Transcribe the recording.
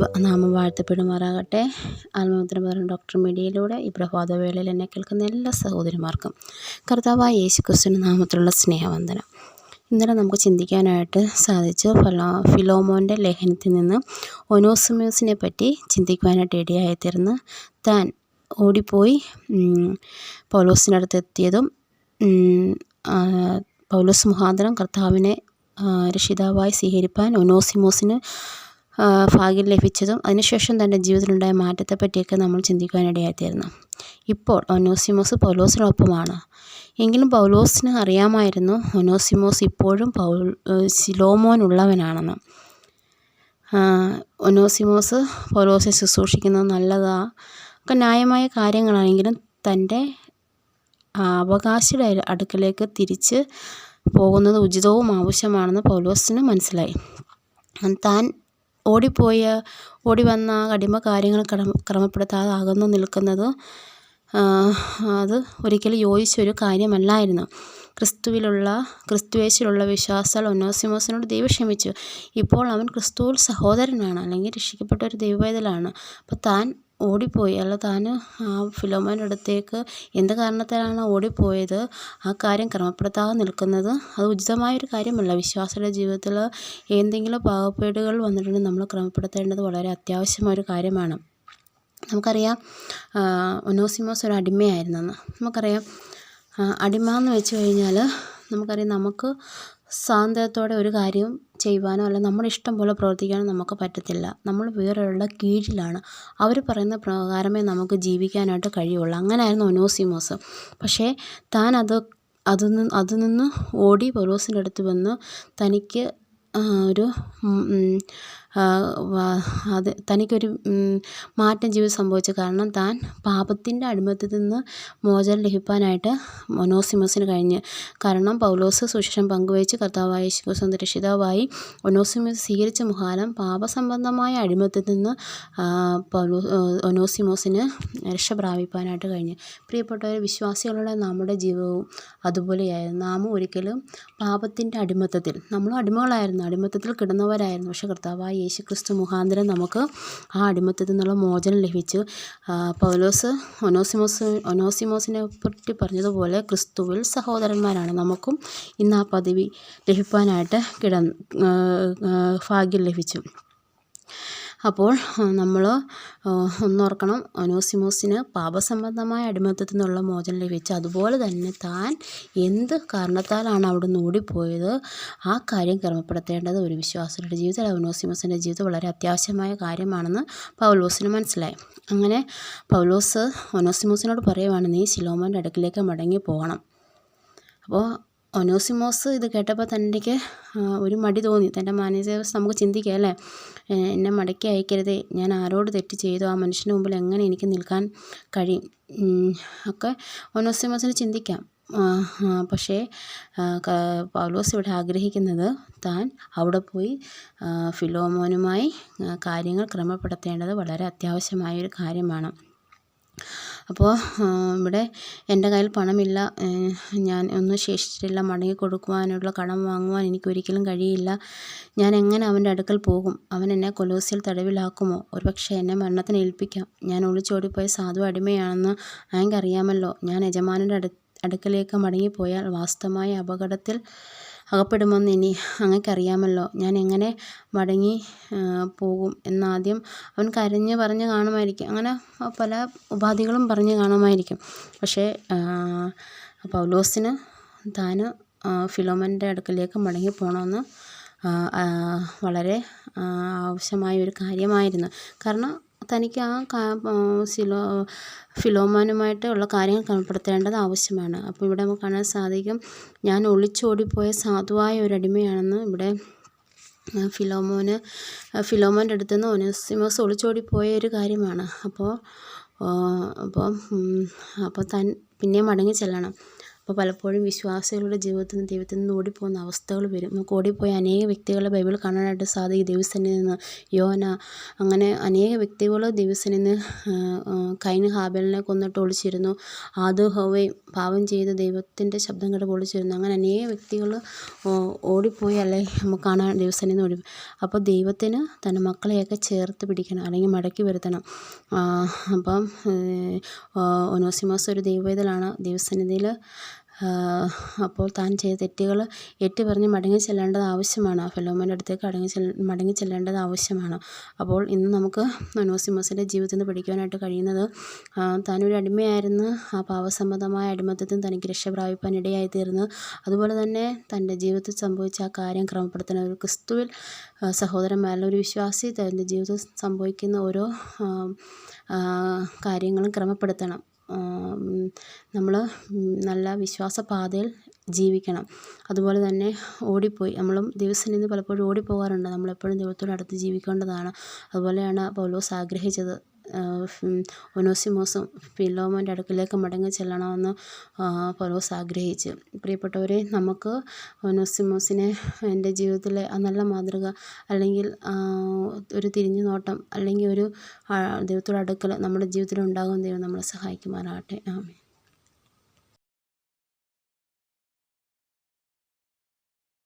ദൈവനാമം വാഴ്ത്തപ്പെടുമാറാകട്ടെ. പറഞ്ഞ ഡോക്ടർ മീഡിയയിലൂടെ ഈ പ്രഭാതവേളയിൽ എന്നെ കേൾക്കുന്ന എല്ലാ സഹോദരിമാർക്കും കർത്താവായ യേശു ക്രിസ്തുവിന്റെ നാമത്തിലുള്ള സ്നേഹവന്ദനം. ഇന്നലെ നമുക്ക് ചിന്തിക്കാനായിട്ട് സാധിച്ചു ഫലോ ഫിലോമോന്റെ ലേഖനത്തിൽ നിന്ന് ഒനോസിമോസിനെ പറ്റി ചിന്തിക്കുവാനായിട്ട് ഇടയായിത്തീർന്ന് താൻ ഓടിപ്പോയി പൗലോസിനടുത്ത് എത്തിയതും പൗലോസ് മുഖാന്തരം കർത്താവിനെ രക്ഷിതാവായി സ്വീകരിപ്പാൻ ഒനോസിമോസിന് ഭാഗ്യം ലഭിച്ചതും അതിനുശേഷം തന്റെ ജീവിതത്തിലുണ്ടായ മാറ്റത്തെ പറ്റിയൊക്കെ നമ്മൾ ചിന്തിക്കാനിടയായിത്തീർന്നു ഇപ്പോൾ ഒനോസിമോസ് പൗലോസിനൊപ്പമാണ്. എങ്കിലും പൗലോസിന് അറിയാമായിരുന്നു ഒനോസിമോസ് ഇപ്പോഴും പൗ ശിലോമോനുള്ളവനാണെന്ന്. ഒനോസിമോസ് പൗലോസിനെ ശുശ്രൂഷിക്കുന്നത് നല്ലതാ. ഒക്കെ ന്യായമായ കാര്യങ്ങളാണെങ്കിലും തന്റെ അവകാശിയുടെ അടുക്കലേക്ക് തിരിച്ച് പോകുന്നത് ഉചിതവും ആവശ്യമാണെന്ന് പൗലോസിന് മനസ്സിലായി. താൻ ഓടിപ്പോയ ഓടി വന്ന അടിമ കാര്യങ്ങൾ ക്രമ ക്രമപ്പെടുത്താതെ അകന്നു നിൽക്കുന്നത് അത് ഒരിക്കലും യോജിച്ചൊരു കാര്യമല്ലായിരുന്നു. ക്രിസ്തുവിലുള്ള ക്രിസ്തുവേശിലുള്ള വിശ്വാസാൽ ഒന്നോസിമോസിനോട് ദൈവം ക്ഷമിച്ചു. ഇപ്പോൾ അവൻ ക്രിസ്തുവിൽ സഹോദരനാണ് അല്ലെങ്കിൽ രക്ഷിക്കപ്പെട്ട ഒരു ദൈവവേദലാണ് അപ്പോൾ താൻ ഓടിപ്പോയി. അല്ല താൻ ആ ഫിലോമോന്റെ അടുത്തേക്ക് എന്ത് കാരണത്താലാണ് ഓടിപ്പോയത്? ആ കാര്യം ക്രമപ്പെടുത്താതെ നിൽക്കുന്നത്? അത് ഉചിതമായൊരു കാര്യമല്ല. വിശ്വാസിയുടെ ജീവിതത്തിൽ എന്തെങ്കിലും പാകപ്പേടുകൾ വന്നിട്ടുണ്ടെങ്കിൽ നമ്മൾ ക്രമപ്പെടുത്തേണ്ടത് വളരെ അത്യാവശ്യമായൊരു കാര്യമാണ്. നമുക്കറിയാം ഒനോസിമോസ് ഒരു അടിമയായിരുന്നെന്ന്. നമുക്കറിയാം അടിമ എന്ന് വെച്ച് കഴിഞ്ഞാൽ നമുക്കറിയാം നമുക്ക് സ്വാതന്ത്ര്യത്തോടെ ഒരു കാര്യം ചെയ്യുവാനോ അല്ല നമ്മുടെ ഇഷ്ടം പോലെ പ്രവർത്തിക്കാനോ നമുക്ക് പറ്റത്തില്ല. നമ്മൾ വേറൊരാളുടെ കീഴിലാണ്. അവർ പറയുന്ന പ്രകാരമേ നമുക്ക് ജീവിക്കാനായിട്ട് കഴിയുള്ളൂ. അങ്ങനെയായിരുന്നു ഒനോസിമോസ്. പക്ഷേ താൻ അത് അതിൽ നിന്ന് അതിൽ നിന്ന് ഓടി പൗലോസിന്റെ അടുത്ത് വന്ന് തനിക്ക് ഒരു അത് തനിക്കൊരു മാറ്റം ജീവിതത്തിൽ സംഭവിച്ചു കാരണം താൻ പാപത്തിന്റെ അടിമത്തത്തിൽ നിന്ന് മോചനം ലഭിക്കാനായിട്ട് മൊനോസിമസിന് കഴിഞ്ഞ്. കാരണം പൗലോസ് സുശേഷം പങ്കുവച്ച് കർത്താവായ യേശുക്രിസ്തു രക്ഷിതാവായി ഒനോസിമസ് സ്വീകരിച്ച മുഖാലം പാപസംബന്ധമായ അടിമത്തത്തിൽ നിന്ന് പൗലോ ഒനോസിമോസിന് രക്ഷ പ്രാപിക്കാനായിട്ട് കഴിഞ്ഞു. പ്രിയപ്പെട്ടവർ വിശ്വാസികളുടെ നമ്മുടെ ജീവിതവും അതുപോലെയായിരുന്നു. നാമും ഒരിക്കലും പാപത്തിന്റെ അടിമത്തത്തിൽ നമ്മളും അടിമകളായിരുന്നു അടിമത്തത്തിൽ കിടന്നവരായിരുന്നു. പക്ഷേ കർത്താവായ യേശു ക്രിസ്തു മുഖാന്തരം നമുക്ക് ആ അടിമത്തത്തിൽ നിന്നുള്ള മോചനം ലഭിച്ചു. പൗലോസ് ഒനോസിമോസ് ഒനോസിമോസിനെ പറ്റി പറഞ്ഞതുപോലെ ക്രിസ്തുവിൽ സഹോദരന്മാരാണ്. നമുക്കും ഇന്ന് ആ പദവി ലഭിക്കാനായിട്ട് കിട ഭാഗ്യം ലഭിച്ചു. അപ്പോൾ നമ്മൾ ഒന്നോർക്കണം ഒനോസിമോസിന് പാപസംബന്ധമായ അടിമത്തത്തിൽ നിന്നുള്ള മോചനം ലഭിച്ചു അതുപോലെ തന്നെ താൻ എന്ത് കാരണത്താലാണ് അവിടുന്ന് ഓടിപ്പോയത്? ആ കാര്യം ക്രമപ്പെടുത്തേണ്ടത് ഒരു വിശ്വാസിയുടെ ജീവിതത്തിൽ. ഒനോസിമോസിന്റെ ജീവിതം വളരെ അത്യാവശ്യമായ കാര്യമാണെന്ന് പൗലോസിന് മനസ്സിലായി. അങ്ങനെ പൗലോസ് ഒനോസിമോസിനോട് പറയുവാണ് നീ ശിലോമോന്റെ അടുക്കിലേക്ക് മടങ്ങി പോകണം അപ്പോൾ ഒനോസിമോസ് ഇത് കേട്ടപ്പോൾ തനിക്ക് ഒരു മടി തോന്നി. തന്റെ മാനസികാവസ്ഥ നമുക്ക് ചിന്തിക്കാം അല്ലേ? എന്നെ മടക്കി അയക്കരുതേ. ഞാൻ ആരോട് തെറ്റ് ചെയ്തു? ആ മനുഷ്യന്റെ മുമ്പിൽ എങ്ങനെ എനിക്ക് നിൽക്കാൻ കഴിയും? ഒക്കെ ഒനോസിമോസിന് ചിന്തിക്കാം. പക്ഷേ പൗലോസ് ഇവിടെ ആഗ്രഹിക്കുന്നത് താൻ അവിടെ പോയി ഫിലോമോനുമായി കാര്യങ്ങൾ ക്രമപ്പെടുത്തേണ്ടത് വളരെ അത്യാവശ്യമായൊരു കാര്യമാണ്. അപ്പോൾ ഇവിടെ എന്റെ കയ്യിൽ പണമില്ല. ഞാൻ ഒന്നും ശേഷിച്ചിട്ടില്ല. മടങ്ങി കൊടുക്കുവാനുള്ള കടം വാങ്ങുവാൻ എനിക്കൊരിക്കലും കഴിയില്ല. ഞാൻ എങ്ങനെ അവന്റെ അടുക്കൽ പോകും? അവൻ എന്നെ കൊലോസിയിൽ തടവിലാക്കുമോ? ഒരുപക്ഷെ എന്നെ മരണത്തിന് ഏൽപ്പിക്കാം. ഞാൻ ഒളിച്ചോടിപ്പോയ സാധു അടിമയാണെന്ന് അറിയാമല്ലോ. ഞാൻ യജമാനന്റെ അടു അടുക്കലേക്ക് മടങ്ങിപ്പോയാൽ വാസ്തവമായ അപകടത്തിൽ അകപ്പെടുമെന്ന് ഇനി അങ്ങക്കറിയാമല്ലോ. ഞാൻ എങ്ങനെ മടങ്ങി പോകും എന്നാദ്യം അവൻ കരഞ്ഞ് പറഞ്ഞ് കാണുമായിരിക്കും. അങ്ങനെ പല ഉപാധികളും പറഞ്ഞ് കാണുമായിരിക്കും. പക്ഷേ പൗലോസിന് താൻ ഫിലോമന്റെ അടുക്കലേക്ക് മടങ്ങി പോകണമെന്ന് വളരെ ആവശ്യമായ ഒരു കാര്യമായിരുന്നു. കാരണം തനിക്ക് ആ സിലോ ഫിലോമാനുമായിട്ട് ഉള്ള കാര്യങ്ങൾ ക്രമപ്പെടുത്തേണ്ടത് ആവശ്യമാണ്. അപ്പോൾ ഇവിടെ നമുക്ക് കാണാൻ സാധിക്കും ഞാൻ ഒളിച്ചോടിപ്പോയ സാധുവായ ഒരു അടിമയാണെന്ന് ഇവിടെ ഫിലോമോന് ഫിലോമോന്റെ അടുത്ത് നിന്ന് ഒനസിമോസ് ഒളിച്ചോടിപ്പോയ ഒരു കാര്യമാണ്. അപ്പോൾ അപ്പോൾ അപ്പോൾ തൻ പിന്നെ മടങ്ങി ചെല്ലണം. അപ്പോൾ പലപ്പോഴും വിശ്വാസികളുടെ ജീവിതത്തിൽ നിന്ന് ദൈവത്തിൽ നിന്ന് ഓടിപ്പോകുന്ന അവസ്ഥകൾ വരും. നമുക്ക് ഓടിപ്പോയ അനേക വ്യക്തികളെ ബൈബിൾ കാണാനായിട്ട് സാധിക്കും. ദൈവസന്നിധിയിൽ നിന്ന് യോന അങ്ങനെ അനേക വ്യക്തികൾ ദൈവസന്നിധിയിൽ നിന്ന് കൈന് ഹാബലിനെ കൊന്നിട്ട് ഒളിച്ചിരുന്നു. ആദു ഹവയും പാപം ചെയ്ത് ദൈവത്തിന്റെ ശബ്ദം കേട്ട് ഒളിച്ചിരുന്നു. അങ്ങനെ അനേക വ്യക്തികൾ ഓടിപ്പോയി അല്ലെ നമുക്ക് കാണാൻ ദൈവസന്നിധിയിൽ നിന്ന് ഓടി. അപ്പോൾ ദൈവത്തിന് തന്റെ മക്കളെയൊക്കെ ചേർത്ത് പിടിക്കണം അല്ലെങ്കിൽ മടക്കി വരുത്തണം. അപ്പം ഒനോസിമോസ് ഒരു ദൈവവേദലാണ്. ദൈവസന്നിധിയിൽ അപ്പോൾ താൻ ചെയ്ത തെറ്റുകൾ ഏറ്റുപറഞ്ഞ് മടങ്ങി ചെല്ലേണ്ടത് ആവശ്യമാണ്. ഫിലോമോന്റെ അടുത്തേക്ക് അടങ്ങി ചെല്ല മടങ്ങി ചെല്ലേണ്ടത് ആവശ്യമാണ്. അപ്പോൾ ഇന്ന് നമുക്ക് ഒനോസിമോസിന്റെ ജീവിതത്തിൽ നിന്ന് പഠിക്കുവാനായിട്ട് കഴിയുന്നത് താനൊരു അടിമയായിരുന്നു. ആ പാവസംബന്ധമായ അടിമത്തത്തിൽ തനിക്ക് രക്ഷ പ്രാപിപ്പാൻ ഇടയായി തീർന്നു അതുപോലെ തന്നെ തന്റെ ജീവിതത്തിൽ സംഭവിച്ച ആ കാര്യം ക്രമപ്പെടുത്തുന്ന ഒരു ക്രിസ്തുവിൽ സഹോദരന്മാരിൽ ഒരു വിശ്വാസി തന്റെ ജീവിതത്തിൽ സംഭവിക്കുന്ന ഓരോ കാര്യങ്ങളും ക്രമപ്പെടുത്തണം. നമ്മൾ നല്ല വിശ്വാസ പാതയിൽ ജീവിക്കണം. അതുപോലെ തന്നെ ഓടിപ്പോയി. നമ്മളും ദൈവസന്നിധിയിൽ നിന്ന് പലപ്പോഴും ഓടിപ്പോകാറുണ്ട്. നമ്മളെപ്പോഴും ദൈവത്തോട് അടുത്ത് ജീവിക്കേണ്ടതാണ്. അതുപോലെയാണ് പൗലോസ് ആഗ്രഹിച്ചത് ഒനോസിമോസും ഫിലോമോന്റെ അടുക്കിലേക്ക് മടങ്ങി ചെല്ലണമെന്ന് പൗലോസ് ആഗ്രഹിച്ച്. പ്രിയപ്പെട്ടവരെ നമുക്ക് ഒനോസിമോസിനെ എന്റെ ജീവിതത്തിലെ നല്ല മാതൃക അല്ലെങ്കിൽ ഒരു തിരിഞ്ഞു നോട്ടം അല്ലെങ്കിൽ ഒരു ദൈവത്തോട് അടുക്കൽ നമ്മുടെ ജീവിതത്തിൽ ഉണ്ടാകും ദൈവം നമ്മളെ സഹായിക്കുമാറാകട്ടെ. ആമേൻ.